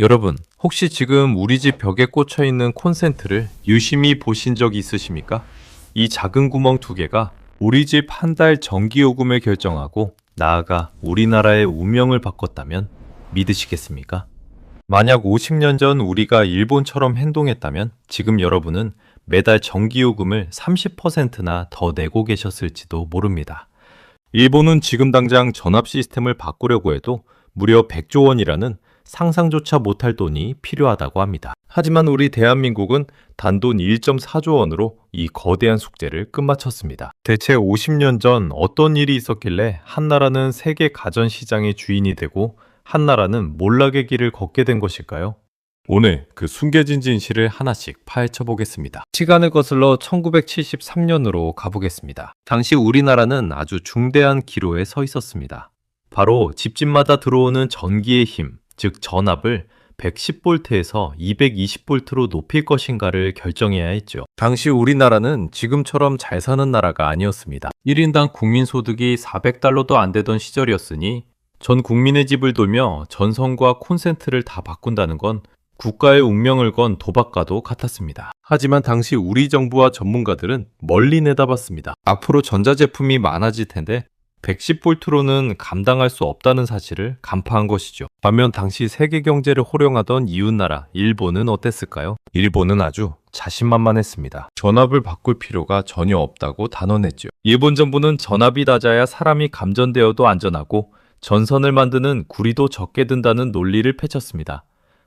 여러분, 혹시 지금 우리 집 벽에 꽂혀 있는 콘센트를 유심히 보신 적 있으십니까? 이 작은 구멍 두 개가 우리 집 한 달 전기요금을 결정하고 나아가 우리나라의 운명을 바꿨다면 믿으시겠습니까? 만약 50년 전 우리가 일본처럼 행동했다면 지금 여러분은 매달 전기요금을 30%나 더 내고 계셨을지도 모릅니다. 일본은 지금 당장 전압 시스템을 바꾸려고 해도 무려 100조 원이라는 상상조차 못할 돈이 필요하다고 합니다. 하지만 우리 대한민국은 단돈 1.4조 원으로 이 거대한 숙제를 끝마쳤습니다. 대체 50년 전 어떤 일이 있었길래 한나라는 세계 가전 시장의 주인이 되고 한나라는 몰락의 길을 걷게 된 것일까요? 오늘 그 숨겨진 진실을 하나씩 파헤쳐 보겠습니다. 시간을 거슬러 1973년으로 가보겠습니다. 당시 우리나라는 아주 중대한 기로에 서 있었습니다. 바로 집집마다 들어오는 전기의 힘, 즉 전압을 110볼트에서 220볼트로 높일 것인가를 결정해야 했죠. 당시 우리나라는 지금처럼 잘 사는 나라가 아니었습니다. 1인당 국민 소득이 400달러도 안 되던 시절이었으니 전 국민의 집을 돌며 전선과 콘센트를 다 바꾼다는 건 국가의 운명을 건 도박과도 같았습니다. 하지만 당시 우리 정부와 전문가들은 멀리 내다봤습니다. 앞으로 전자제품이 많아질 텐데 110볼트로는 감당할 수 없다는 사실을 간파한 것이죠. 반면 당시 세계 경제를 호령하던 이웃나라 일본은 어땠을까요? 일본은 아주 자신만만했습니다. 전압을 바꿀 필요가 전혀 없다고 단언했죠. 일본 정부는 전압이 낮아야 사람이 감전되어도 안전하고 전선을 만드는 구리도 적게 든다는 논리를 펼쳤습니다.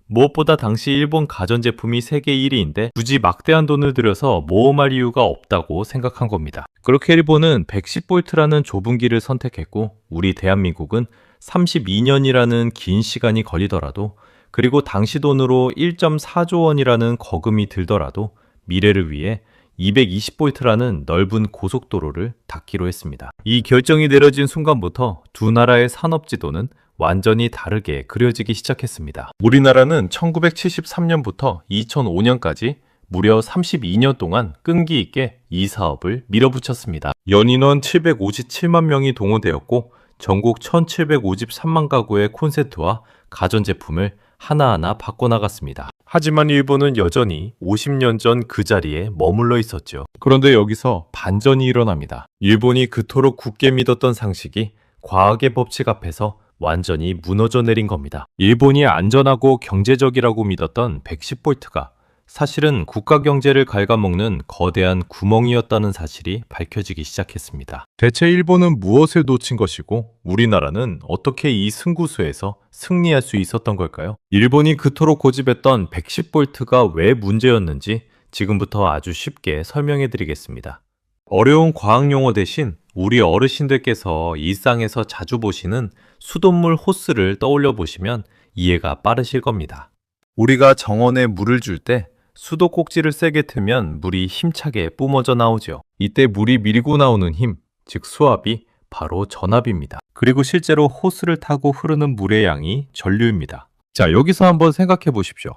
무엇보다 당시 일본 가전제품이 세계 1위인데 굳이 막대한 돈을 들여서 모험할 이유가 없다고 생각한 겁니다. 그렇게 일본은 110볼트라는 좁은 길을 선택했고 우리 대한민국은 32년이라는 긴 시간이 걸리더라도 그리고 당시 돈으로 1.4조 원이라는 거금이 들더라도 미래를 위해 220볼트라는 넓은 고속도로를 닫기로 했습니다. 이 결정이 내려진 순간부터 두 나라의 산업 지도는 완전히 다르게 그려지기 시작했습니다. 우리나라는 1973년부터 2005년까지 무려 32년 동안 끈기 있게 이 사업을 밀어붙였습니다. 연인원 757만 명이 동원되었고 전국 1753만 가구의 콘센트와 가전제품을 하나하나 바꿔나갔습니다. 하지만 일본은 여전히 50년 전 그 자리에 머물러 있었죠. 그런데 여기서 반전이 일어납니다. 일본이 그토록 굳게 믿었던 상식이 과학의 법칙 앞에서 완전히 무너져 내린 겁니다. 일본이 안전하고 경제적이라고 믿었던 110볼트가 사실은 국가 경제를 갉아먹는 거대한 구멍이었다는 사실이 밝혀지기 시작했습니다. 대체 일본은 무엇을 놓친 것이고 우리나라는 어떻게 이 승구수에서 승리할 수 있었던 걸까요? 일본이 그토록 고집했던 110볼트가 왜 문제였는지 지금부터 아주 쉽게 설명해 드리겠습니다. 어려운 과학 용어 대신 우리 어르신들께서 일상에서 자주 보시는 수돗물 호스를 떠올려 보시면 이해가 빠르실 겁니다. 우리가 정원에 물을 줄 때 수도 꼭지를 세게 틀면 물이 힘차게 뿜어져 나오죠. 이때 물이 밀고 나오는 힘, 즉 수압이 바로 전압입니다. 그리고 실제로 호스를 타고 흐르는 물의 양이 전류입니다. 자, 여기서 한번 생각해 보십시오.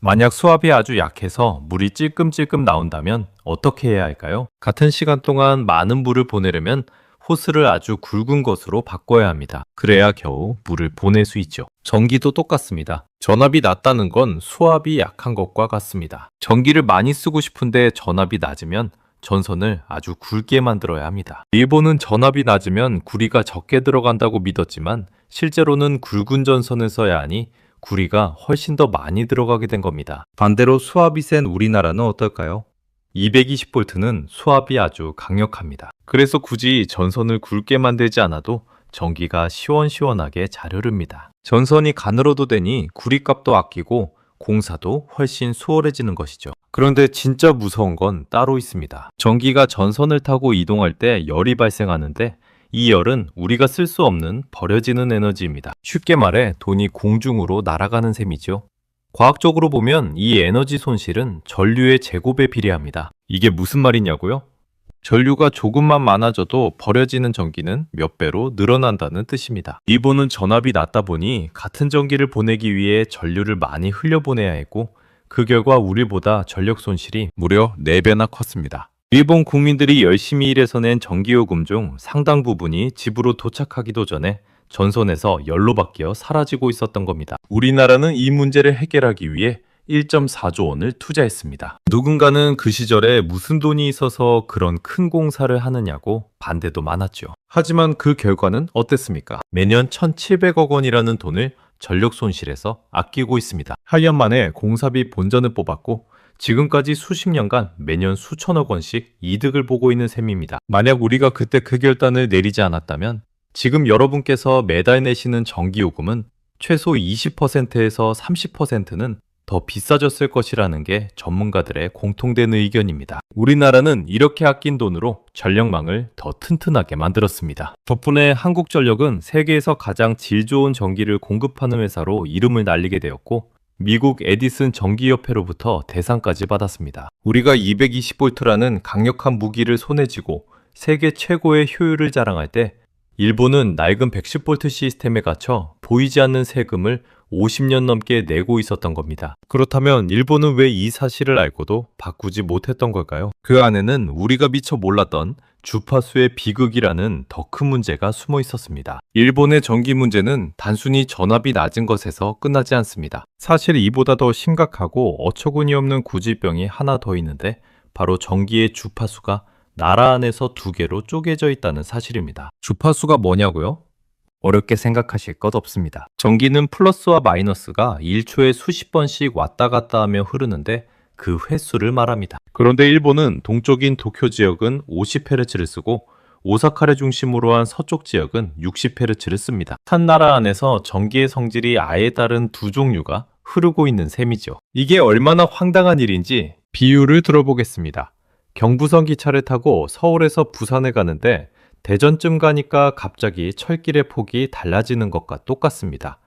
만약 수압이 아주 약해서 물이 찔끔찔끔 나온다면 어떻게 해야 할까요? 같은 시간 동안 많은 물을 보내려면 호스를 아주 굵은 것으로 바꿔야 합니다. 그래야 겨우 물을 보낼 수 있죠. 전기도 똑같습니다. 전압이 낮다는 건 수압이 약한 것과 같습니다. 전기를 많이 쓰고 싶은데 전압이 낮으면 전선을 아주 굵게 만들어야 합니다. 일본은 전압이 낮으면 구리가 적게 들어간다고 믿었지만 실제로는 굵은 전선을 써야 하니 구리가 훨씬 더 많이 들어가게 된 겁니다. 반대로 수압이 센 우리나라는 어떨까요? 220볼트는 수압이 아주 강력합니다. 그래서 굳이 전선을 굵게 만들지 않아도 전기가 시원시원하게 잘 흐릅니다. 전선이 가늘어도 되니 구리값도 아끼고 공사도 훨씬 수월해지는 것이죠. 그런데 진짜 무서운 건 따로 있습니다. 전기가 전선을 타고 이동할 때 열이 발생하는데 이 열은 우리가 쓸 수 없는 버려지는 에너지입니다. 쉽게 말해 돈이 공중으로 날아가는 셈이죠. 과학적으로 보면 이 에너지 손실은 전류의 제곱에 비례합니다. 이게 무슨 말이냐고요? 전류가 조금만 많아져도 버려지는 전기는 몇 배로 늘어난다는 뜻입니다. 일본은 전압이 낮다 보니 같은 전기를 보내기 위해 전류를 많이 흘려보내야 했고 그 결과 우리보다 전력 손실이 무려 4배나 컸습니다. 일본 국민들이 열심히 일해서 낸 전기요금 중 상당 부분이 집으로 도착하기도 전에 전선에서 열로 바뀌어 사라지고 있었던 겁니다. 우리나라는 이 문제를 해결하기 위해 1.4조 원을 투자했습니다. 누군가는 그 시절에 무슨 돈이 있어서 그런 큰 공사를 하느냐고 반대도 많았죠. 하지만 그 결과는 어땠습니까? 매년 1,700억 원이라는 돈을 전력 손실에서 아끼고 있습니다. 8년 만에 공사비 본전을 뽑았고 지금까지 수십 년간 매년 수천억 원씩 이득을 보고 있는 셈입니다. 만약 우리가 그때 그 결단을 내리지 않았다면 지금 여러분께서 매달 내시는 전기요금은 최소 20%에서 30%는 더 비싸졌을 것이라는 게 전문가들의 공통된 의견입니다. 우리나라는 이렇게 아낀 돈으로 전력망을 더 튼튼하게 만들었습니다. 덕분에 한국전력은 세계에서 가장 질 좋은 전기를 공급하는 회사로 이름을 날리게 되었고 미국 에디슨 전기협회로부터 대상까지 받았습니다. 우리가 220V라는 강력한 무기를 손에 쥐고 세계 최고의 효율을 자랑할 때 일본은 낡은 110V 시스템에 갇혀 보이지 않는 세금을 50년 넘게 내고 있었던 겁니다. 그렇다면 일본은 왜 이 사실을 알고도 바꾸지 못했던 걸까요? 그 안에는 우리가 미처 몰랐던 주파수의 비극이라는 더 큰 문제가 숨어 있었습니다. 일본의 전기 문제는 단순히 전압이 낮은 것에서 끝나지 않습니다. 사실 이보다 더 심각하고 어처구니 없는 구질병이 하나 더 있는데 바로 전기의 주파수가 나라 안에서 두 개로 쪼개져 있다는 사실입니다. 주파수가 뭐냐고요? 어렵게 생각하실 것 없습니다. 전기는 플러스와 마이너스가 1초에 수십 번씩 왔다 갔다 하며 흐르는데 그 횟수를 말합니다. 그런데 일본은 동쪽인 도쿄 지역은 50Hz를 쓰고 오사카를 중심으로 한 서쪽 지역은 60Hz를 씁니다. 한 나라 안에서 전기의 성질이 아예 다른 두 종류가 흐르고 있는 셈이죠. 이게 얼마나 황당한 일인지 비유를 들어보겠습니다. 경부선 기차를 타고 서울에서 부산에 가는데 대전쯤 가니까 갑자기 철길의 폭이 달라지는 것과 똑같습니다.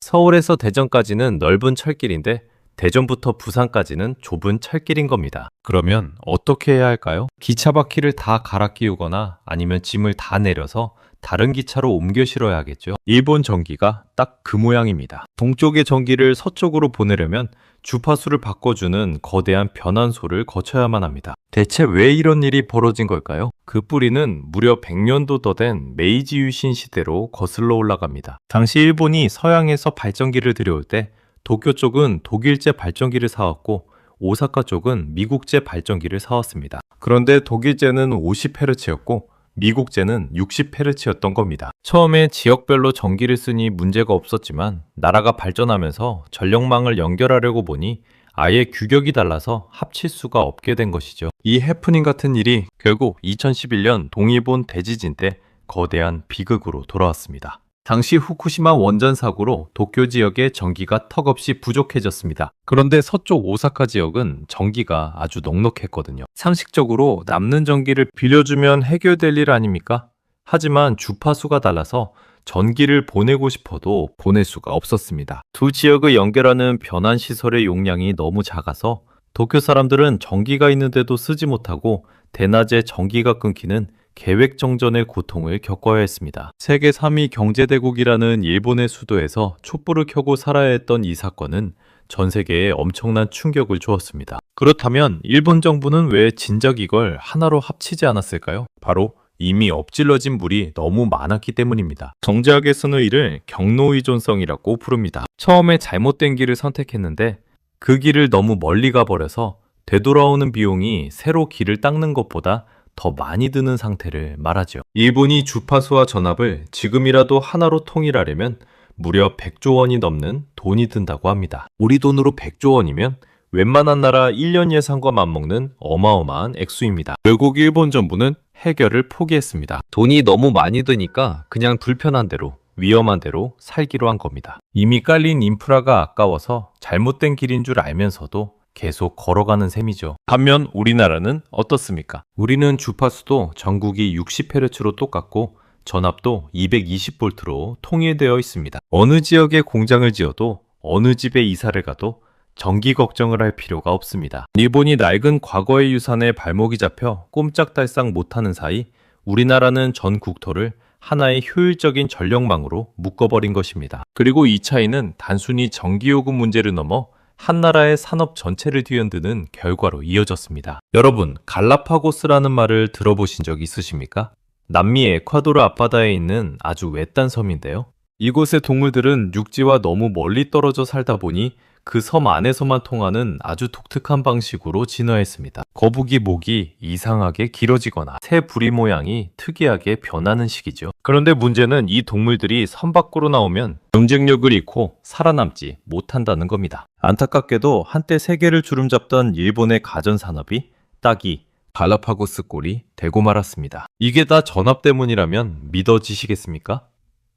서울에서 대전까지는 넓은 철길인데 대전부터 부산까지는 좁은 철길인 겁니다. 그러면 어떻게 해야 할까요? 기차 바퀴를 다 갈아 끼우거나 아니면 짐을 다 내려서 다른 기차로 옮겨 실어야 하겠죠. 일본 전기가 딱 그 모양입니다. 동쪽의 전기를 서쪽으로 보내려면 주파수를 바꿔주는 거대한 변환소를 거쳐야만 합니다. 대체 왜 이런 일이 벌어진 걸까요? 그 뿌리는 무려 100년도 더 된 메이지 유신 시대로 거슬러 올라갑니다. 당시 일본이 서양에서 발전기를 들여올 때 도쿄 쪽은 독일제 발전기를 사왔고 오사카 쪽은 미국제 발전기를 사왔습니다. 그런데 독일제는 50Hz였고 미국제는 60Hz였던 겁니다. 처음에 지역별로 전기를 쓰니 문제가 없었지만 나라가 발전하면서 전력망을 연결하려고 보니 아예 규격이 달라서 합칠 수가 없게 된 것이죠. 이 해프닝 같은 일이 결국 2011년 동일본 대지진 때 거대한 비극으로 돌아왔습니다. 당시 후쿠시마 원전 사고로 도쿄 지역의 전기가 턱없이 부족해졌습니다. 그런데 서쪽 오사카 지역은 전기가 아주 넉넉했거든요. 상식적으로 남는 전기를 빌려주면 해결될 일 아닙니까? 하지만 주파수가 달라서 전기를 보내고 싶어도 보낼 수가 없었습니다. 두 지역을 연결하는 변환 시설의 용량이 너무 작아서 도쿄 사람들은 전기가 있는데도 쓰지 못하고 대낮에 전기가 끊기는 계획 정전의 고통을 겪어야 했습니다. 세계 3위 경제대국이라는 일본의 수도에서 촛불을 켜고 살아야 했던 이 사건은 전 세계에 엄청난 충격을 주었습니다. 그렇다면 일본 정부는 왜 진작 이걸 하나로 합치지 않았을까요? 바로 이미 엎질러진 물이 너무 많았기 때문입니다. 정제학에서는 이를 경로의존성이라고 부릅니다. 처음에 잘못된 길을 선택했는데 그 길을 너무 멀리 가버려서 되돌아오는 비용이 새로 길을 닦는 것보다 더 많이 드는 상태를 말하죠. 일본이 주파수와 전압을 지금이라도 하나로 통일하려면 무려 100조 원이 넘는 돈이 든다고 합니다. 우리 돈으로 100조 원이면 웬만한 나라 1년 예산과 맞먹는 어마어마한 액수입니다. 결국 일본 정부는 해결을 포기했습니다. 돈이 너무 많이 드니까 그냥 불편한 대로 위험한 대로 살기로 한 겁니다. 이미 깔린 인프라가 아까워서 잘못된 길인 줄 알면서도 계속 걸어가는 셈이죠. 반면 우리나라는 어떻습니까? 우리는 주파수도 전국이 60Hz로 똑같고 전압도 220V로 통일되어 있습니다. 어느 지역에 공장을 지어도 어느 집에 이사를 가도 전기 걱정을 할 필요가 없습니다. 일본이 낡은 과거의 유산에 발목이 잡혀 꼼짝달싹 못하는 사이 우리나라는 전 국토를 하나의 효율적인 전력망으로 묶어버린 것입니다. 그리고 이 차이는 단순히 전기요금 문제를 넘어 한 나라의 산업 전체를 뒤흔드는 결과로 이어졌습니다. 여러분, 갈라파고스라는 말을 들어보신 적 있으십니까? 남미 에콰도르 앞바다에 있는 아주 외딴 섬인데요. 이곳의 동물들은 육지와 너무 멀리 떨어져 살다 보니 그 섬 안에서만 통하는 아주 독특한 방식으로 진화했습니다. 거북이 목이 이상하게 길어지거나 새 부리 모양이 특이하게 변하는 시기죠. 그런데 문제는 이 동물들이 섬 밖으로 나오면 경쟁력을 잃고 살아남지 못한다는 겁니다. 안타깝게도 한때 세계를 주름잡던 일본의 가전 산업이 딱이 갈라파고스 꼴이 되고 말았습니다. 이게 다 전압 때문이라면 믿어지시겠습니까?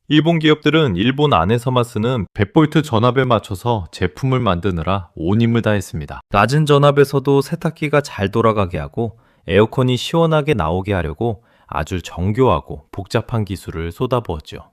일본 기업들은 일본 안에서만 쓰는 100V 전압에 맞춰서 제품을 만드느라 온 힘을 다했습니다. 낮은 전압에서도 세탁기가 잘 돌아가게 하고 에어컨이 시원하게 나오게 하려고 아주 정교하고 복잡한 기술을 쏟아부었죠.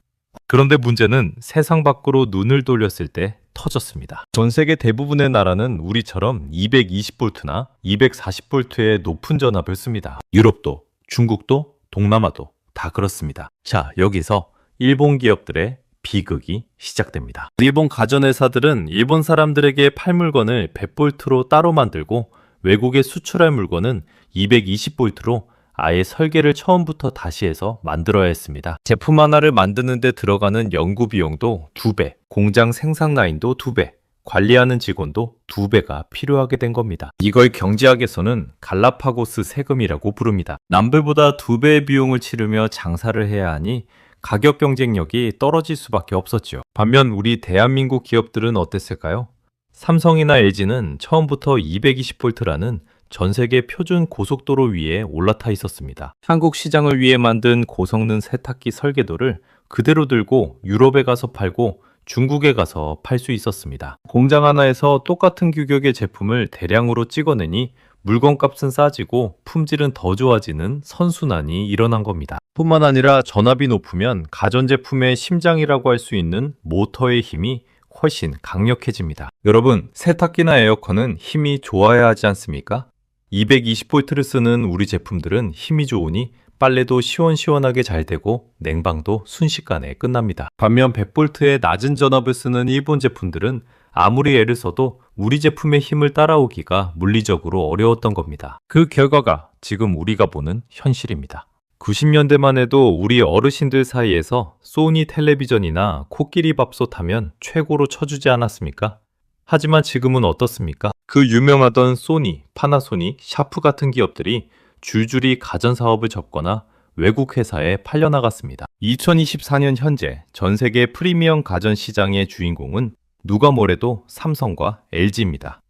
그런데 문제는 세상 밖으로 눈을 돌렸을 때 터졌습니다. 전 세계 대부분의 나라는 우리처럼 220V나 240V의 높은 전압을 씁니다. 유럽도, 중국도, 동남아도 다 그렇습니다. 자, 여기서 일본 기업들의 비극이 시작됩니다. 일본 가전회사들은 일본 사람들에게 팔 물건을 100볼트로 따로 만들고 외국에 수출할 물건은 220볼트로 아예 설계를 처음부터 다시 해서 만들어야 했습니다. 제품 하나를 만드는데 들어가는 연구 비용도 2배, 공장 생산 라인도 2배, 관리하는 직원도 2배가 필요하게 된 겁니다. 이걸 경제학에서는 갈라파고스 세금이라고 부릅니다. 남들보다 2배의 비용을 치르며 장사를 해야 하니 가격 경쟁력이 떨어질 수밖에 없었죠. 반면 우리 대한민국 기업들은 어땠을까요? 삼성이나 LG는 처음부터 220V라는 전 세계 표준 고속도로 위에 올라타 있었습니다. 한국 시장을 위해 만든 고성능 세탁기 설계도를 그대로 들고 유럽에 가서 팔고 중국에 가서 팔 수 있었습니다. 공장 하나에서 똑같은 규격의 제품을 대량으로 찍어내니 물건값은 싸지고 품질은 더 좋아지는 선순환이 일어난 겁니다. 뿐만 아니라 전압이 높으면 가전제품의 심장이라고 할 수 있는 모터의 힘이 훨씬 강력해집니다. 여러분, 세탁기나 에어컨은 힘이 좋아야 하지 않습니까? 220V를 쓰는 우리 제품들은 힘이 좋으니 빨래도 시원시원하게 잘 되고 냉방도 순식간에 끝납니다. 반면 100V의 낮은 전압을 쓰는 일본 제품들은 아무리 애를 써도 우리 제품의 힘을 따라오기가 물리적으로 어려웠던 겁니다. 그 결과가 지금 우리가 보는 현실입니다. 90년대만 해도 우리 어르신들 사이에서 소니 텔레비전이나 코끼리 밥솥 하면 최고로 쳐주지 않았습니까? 하지만 지금은 어떻습니까? 그 유명하던 소니, 파나소닉, 샤프 같은 기업들이 줄줄이 가전 사업을 접거나 외국 회사에 팔려나갔습니다. 2024년 현재 전 세계 프리미엄 가전 시장의 주인공은 누가 뭐래도 삼성과 LG입니다.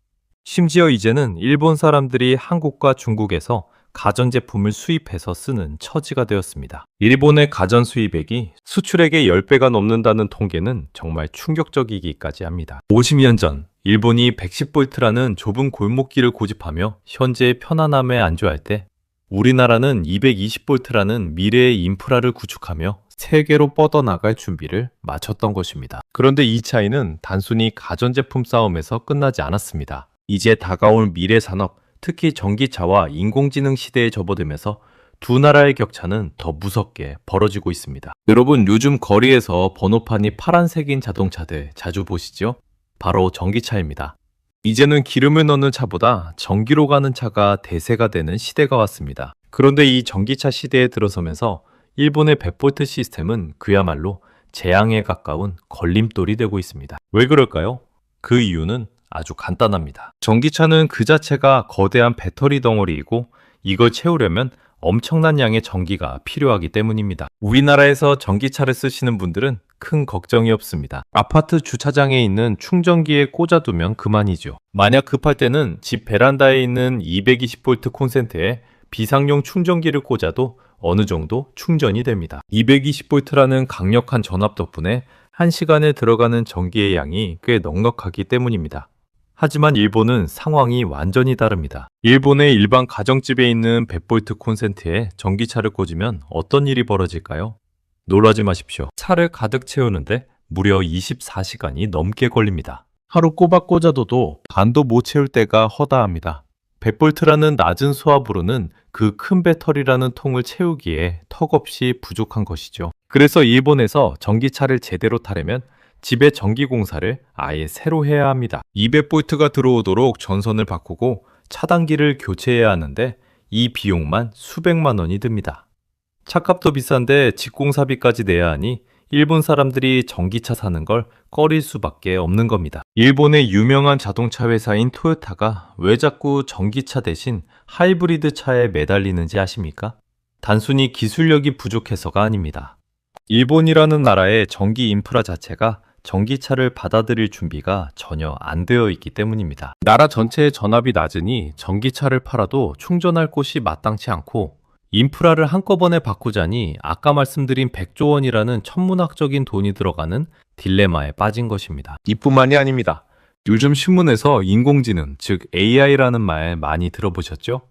심지어 이제는 일본 사람들이 한국과 중국에서 가전제품을 수입해서 쓰는 처지가 되었습니다. 일본의 가전 수입액이 수출액의 10배가 넘는다는 통계는 정말 충격적이기까지 합니다. 50년 전 일본이 110볼트라는 좁은 골목길을 고집하며 현재의 편안함에 안주할 때 우리나라는 220볼트라는 미래의 인프라를 구축하며 세계로 뻗어나갈 준비를 마쳤던 것입니다. 그런데 이 차이는 단순히 가전제품 싸움에서 끝나지 않았습니다. 이제 다가올 미래 산업, 특히 전기차와 인공지능 시대에 접어들면서 두 나라의 격차는 더 무섭게 벌어지고 있습니다. 여러분 요즘 거리에서 번호판이 파란색인 자동차들 자주 보시죠? 바로 전기차입니다. 이제는 기름을 넣는 차보다 전기로 가는 차가 대세가 되는 시대가 왔습니다. 그런데 이 전기차 시대에 들어서면서 일본의 100V 시스템은 그야말로 재앙에 가까운 걸림돌이 되고 있습니다. 왜 그럴까요? 그 이유는 아주 간단합니다. 전기차는 그 자체가 거대한 배터리 덩어리이고 이걸 채우려면 엄청난 양의 전기가 필요하기 때문입니다. 우리나라에서 전기차를 쓰시는 분들은 큰 걱정이 없습니다. 아파트 주차장에 있는 충전기에 꽂아두면 그만이죠. 만약 급할 때는 집 베란다에 있는 220V 콘센트에 비상용 충전기를 꽂아도 어느 정도 충전이 됩니다. 220V라는 강력한 전압 덕분에 1시간에 들어가는 전기의 양이 꽤 넉넉하기 때문입니다. 하지만 일본은 상황이 완전히 다릅니다. 일본의 일반 가정집에 있는 100V 콘센트에 전기차를 꽂으면 어떤 일이 벌어질까요? 놀라지 마십시오. 차를 가득 채우는데 무려 24시간이 넘게 걸립니다. 하루 꼬박 꽂아둬도 반도 못 채울 때가 허다합니다. 100볼트라는 낮은 수압으로는 그 큰 배터리라는 통을 채우기에 턱없이 부족한 것이죠. 그래서 일본에서 전기차를 제대로 타려면 집의 전기 공사를 아예 새로 해야 합니다. 200볼트가 들어오도록 전선을 바꾸고 차단기를 교체해야 하는데 이 비용만 수백만 원이 듭니다. 차값도 비싼데 직공사비까지 내야 하니 일본 사람들이 전기차 사는 걸 꺼릴 수밖에 없는 겁니다. 일본의 유명한 자동차 회사인 토요타가 왜 자꾸 전기차 대신 하이브리드 차에 매달리는지 아십니까? 단순히 기술력이 부족해서가 아닙니다. 일본이라는 나라의 전기 인프라 자체가 전기차를 받아들일 준비가 전혀 안 되어 있기 때문입니다. 나라 전체의 전압이 낮으니 전기차를 팔아도 충전할 곳이 마땅치 않고 인프라를 한꺼번에 바꾸자니 아까 말씀드린 100조 원이라는 천문학적인 돈이 들어가는 딜레마에 빠진 것입니다. 이뿐만이 아닙니다. 요즘 신문에서 인공지능, 즉 AI라는 말 많이 들어보셨죠?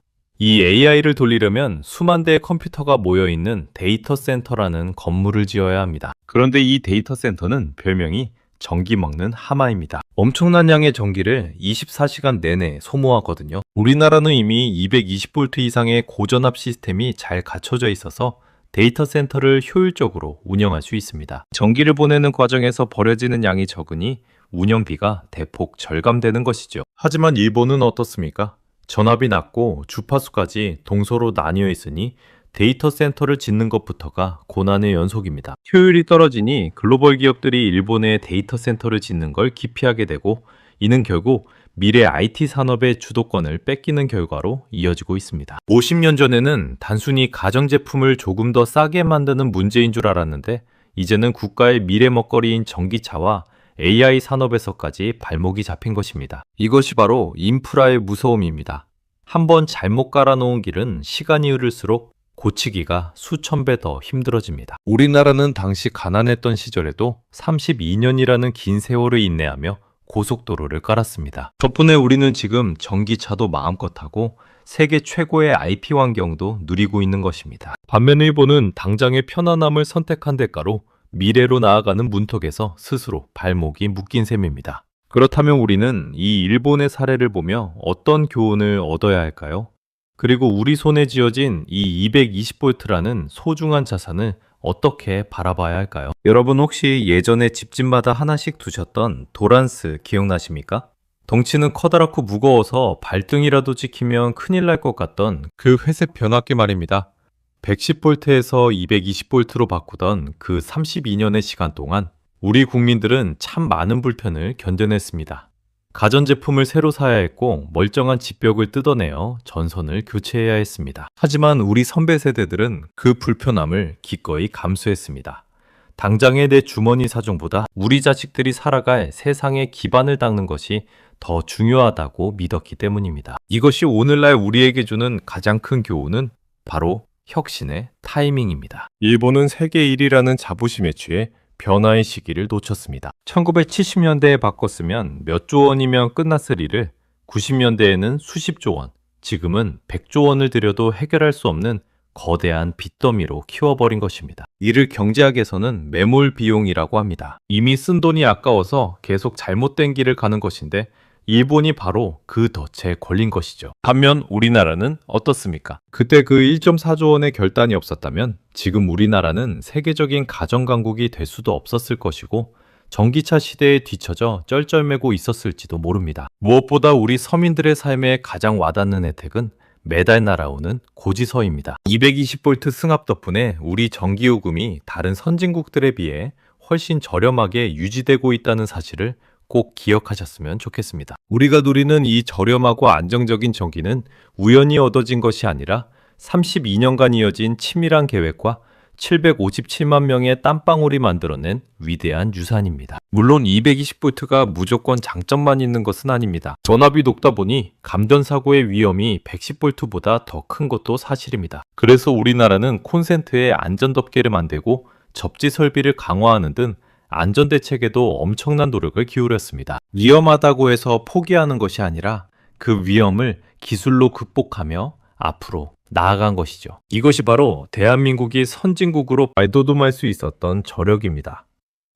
이 AI를 돌리려면 수만 대의 컴퓨터가 모여 있는 데이터 센터라는 건물을 지어야 합니다. 그런데 이 데이터 센터는 별명이 전기 먹는 하마입니다. 엄청난 양의 전기를 24시간 내내 소모하거든요. 우리나라는 이미 220V 이상의 고전압 시스템이 잘 갖춰져 있어서 데이터 센터를 효율적으로 운영할 수 있습니다. 전기를 보내는 과정에서 버려지는 양이 적으니 운영비가 대폭 절감되는 것이죠. 하지만 일본은 어떻습니까? 전압이 낮고 주파수까지 동서로 나뉘어 있으니 데이터 센터를 짓는 것부터가 고난의 연속입니다. 효율이 떨어지니 글로벌 기업들이 일본의 데이터 센터를 짓는 걸 기피하게 되고 이는 결국 미래 IT 산업의 주도권을 뺏기는 결과로 이어지고 있습니다. 50년 전에는 단순히 가전제품을 조금 더 싸게 만드는 문제인 줄 알았는데 이제는 국가의 미래 먹거리인 전기차와 AI 산업에서까지 발목이 잡힌 것입니다. 이것이 바로 인프라의 무서움입니다. 한번 잘못 깔아놓은 길은 시간이 흐를수록 고치기가 수천 배 더 힘들어집니다. 우리나라는 당시 가난했던 시절에도 32년이라는 긴 세월을 인내하며 고속도로를 깔았습니다. 덕분에 우리는 지금 전기차도 마음껏 타고 세계 최고의 IP 환경도 누리고 있는 것입니다. 반면 일본은 당장의 편안함을 선택한 대가로 미래로 나아가는 문턱에서 스스로 발목이 묶인 셈입니다. 그렇다면 우리는 이 일본의 사례를 보며 어떤 교훈을 얻어야 할까요? 그리고 우리 손에 쥐어진 이 220V라는 소중한 자산을 어떻게 바라봐야 할까요? 여러분 혹시 예전에 집집마다 하나씩 두셨던 도란스 기억나십니까? 덩치는 커다랗고 무거워서 발등이라도 찍히면 큰일 날 것 같던 그 회색 변압기 말입니다. 110V에서 220V로 바꾸던 그 32년의 시간 동안 우리 국민들은 참 많은 불편을 견뎌냈습니다. 가전제품을 새로 사야 했고 멀쩡한 집벽을 뜯어내어 전선을 교체해야 했습니다. 하지만 우리 선배 세대들은 그 불편함을 기꺼이 감수했습니다. 당장의 내 주머니 사정보다 우리 자식들이 살아갈 세상의 기반을 닦는 것이 더 중요하다고 믿었기 때문입니다. 이것이 오늘날 우리에게 주는 가장 큰 교훈은 바로 혁신의 타이밍입니다. 일본은 세계 1위라는 자부심에 취해 변화의 시기를 놓쳤습니다. 1970년대에 바꿨으면 몇 조 원이면 끝났을 일을 90년대에는 수십조 원, 지금은 100조 원을 들여도 해결할 수 없는 거대한 빚더미로 키워버린 것입니다. 이를 경제학에서는 매몰 비용이라고 합니다. 이미 쓴 돈이 아까워서 계속 잘못된 길을 가는 것인데 일본이 바로 그 덫에 걸린 것이죠. 반면 우리나라는 어떻습니까? 그때 그 1.4조 원의 결단이 없었다면 지금 우리나라는 세계적인 가전 강국이 될 수도 없었을 것이고 전기차 시대에 뒤처져 쩔쩔매고 있었을지도 모릅니다. 무엇보다 우리 서민들의 삶에 가장 와닿는 혜택은 매달 날아오는 고지서입니다. 220V 승합 덕분에 우리 전기요금이 다른 선진국들에 비해 훨씬 저렴하게 유지되고 있다는 사실을 꼭 기억하셨으면 좋겠습니다. 우리가 누리는 이 저렴하고 안정적인 전기는 우연히 얻어진 것이 아니라 32년간 이어진 치밀한 계획과 757만 명의 땀방울이 만들어낸 위대한 유산입니다. 물론 220V가 무조건 장점만 있는 것은 아닙니다. 전압이 높다 보니 감전 사고의 위험이 110V보다 더 큰 것도 사실입니다. 그래서 우리나라는 콘센트에 안전덮개를 만들고 접지 설비를 강화하는 등 안전 대책에도 엄청난 노력을 기울였습니다. 위험하다고 해서 포기하는 것이 아니라 그 위험을 기술로 극복하며 앞으로 나아간 것이죠. 이것이 바로 대한민국이 선진국으로 발돋움할 수 있었던 저력입니다.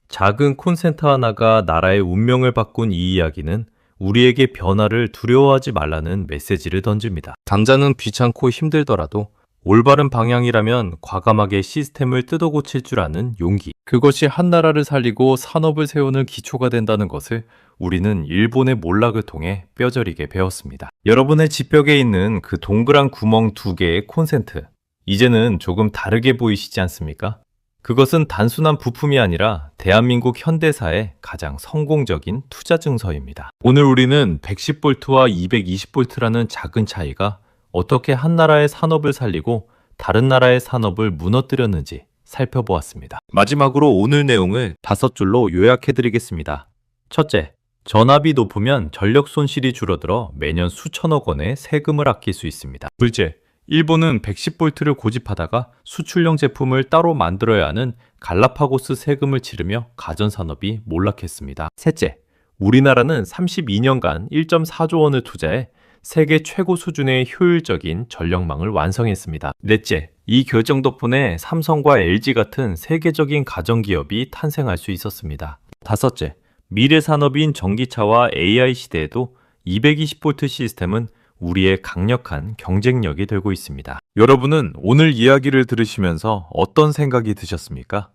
작은 콘센트 하나가 나라의 운명을 바꾼 이 이야기는 우리에게 변화를 두려워하지 말라는 메시지를 던집니다. 당장은 귀찮고 힘들더라도 올바른 방향이라면 과감하게 시스템을 뜯어 고칠 줄 아는 용기. 그것이 한 나라를 살리고 산업을 세우는 기초가 된다는 것을 우리는 일본의 몰락을 통해 뼈저리게 배웠습니다. 여러분의 집벽에 있는 그 동그란 구멍 두 개의 콘센트. 이제는 조금 다르게 보이시지 않습니까? 그것은 단순한 부품이 아니라 대한민국 현대사의 가장 성공적인 투자 증서입니다. 오늘 우리는 110볼트와 220볼트라는 작은 차이가 어떻게 한 나라의 산업을 살리고 다른 나라의 산업을 무너뜨렸는지 살펴보았습니다. 마지막으로 오늘 내용을 다섯 줄로 요약해드리겠습니다. 첫째, 전압이 높으면 전력 손실이 줄어들어 매년 수천억 원의 세금을 아낄 수 있습니다. 둘째, 일본은 110볼트를 고집하다가 수출용 제품을 따로 만들어야 하는 갈라파고스 세금을 치르며 가전산업이 몰락했습니다. 셋째, 우리나라는 32년간 1.4조 원을 투자해 세계 최고 수준의 효율적인 전력망을 완성했습니다. 넷째, 이 결정 덕분에 삼성과 LG 같은 세계적인 가전기업이 탄생할 수 있었습니다. 다섯째, 미래 산업인 전기차와 AI 시대에도 220V 시스템은 우리의 강력한 경쟁력이 되고 있습니다. 여러분은 오늘 이야기를 들으시면서 어떤 생각이 드셨습니까?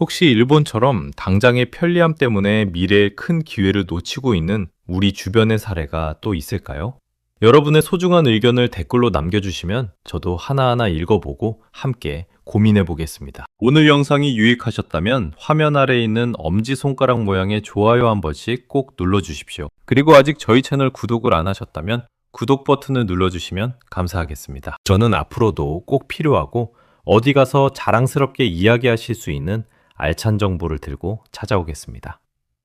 혹시 일본처럼 당장의 편리함 때문에 미래의 큰 기회를 놓치고 있는 우리 주변의 사례가 또 있을까요? 여러분의 소중한 의견을 댓글로 남겨주시면 저도 하나하나 읽어보고 함께 고민해 보겠습니다. 오늘 영상이 유익하셨다면 화면 아래에 있는 엄지손가락 모양의 좋아요 한 번씩 꼭 눌러주십시오. 그리고 아직 저희 채널 구독을 안 하셨다면 구독 버튼을 눌러주시면 감사하겠습니다. 저는 앞으로도 꼭 필요하고 어디 가서 자랑스럽게 이야기하실 수 있는 알찬 정보를 들고 찾아오겠습니다.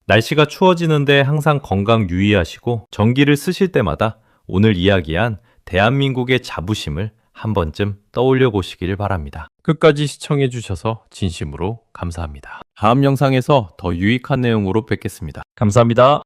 날씨가 추워지는데 항상 건강 유의하시고 전기를 쓰실 때마다 오늘 이야기한 대한민국의 자부심을 한 번쯤 떠올려 보시길 바랍니다. 끝까지 시청해 주셔서 진심으로 감사합니다. 다음 영상에서 더 유익한 내용으로 뵙겠습니다. 감사합니다.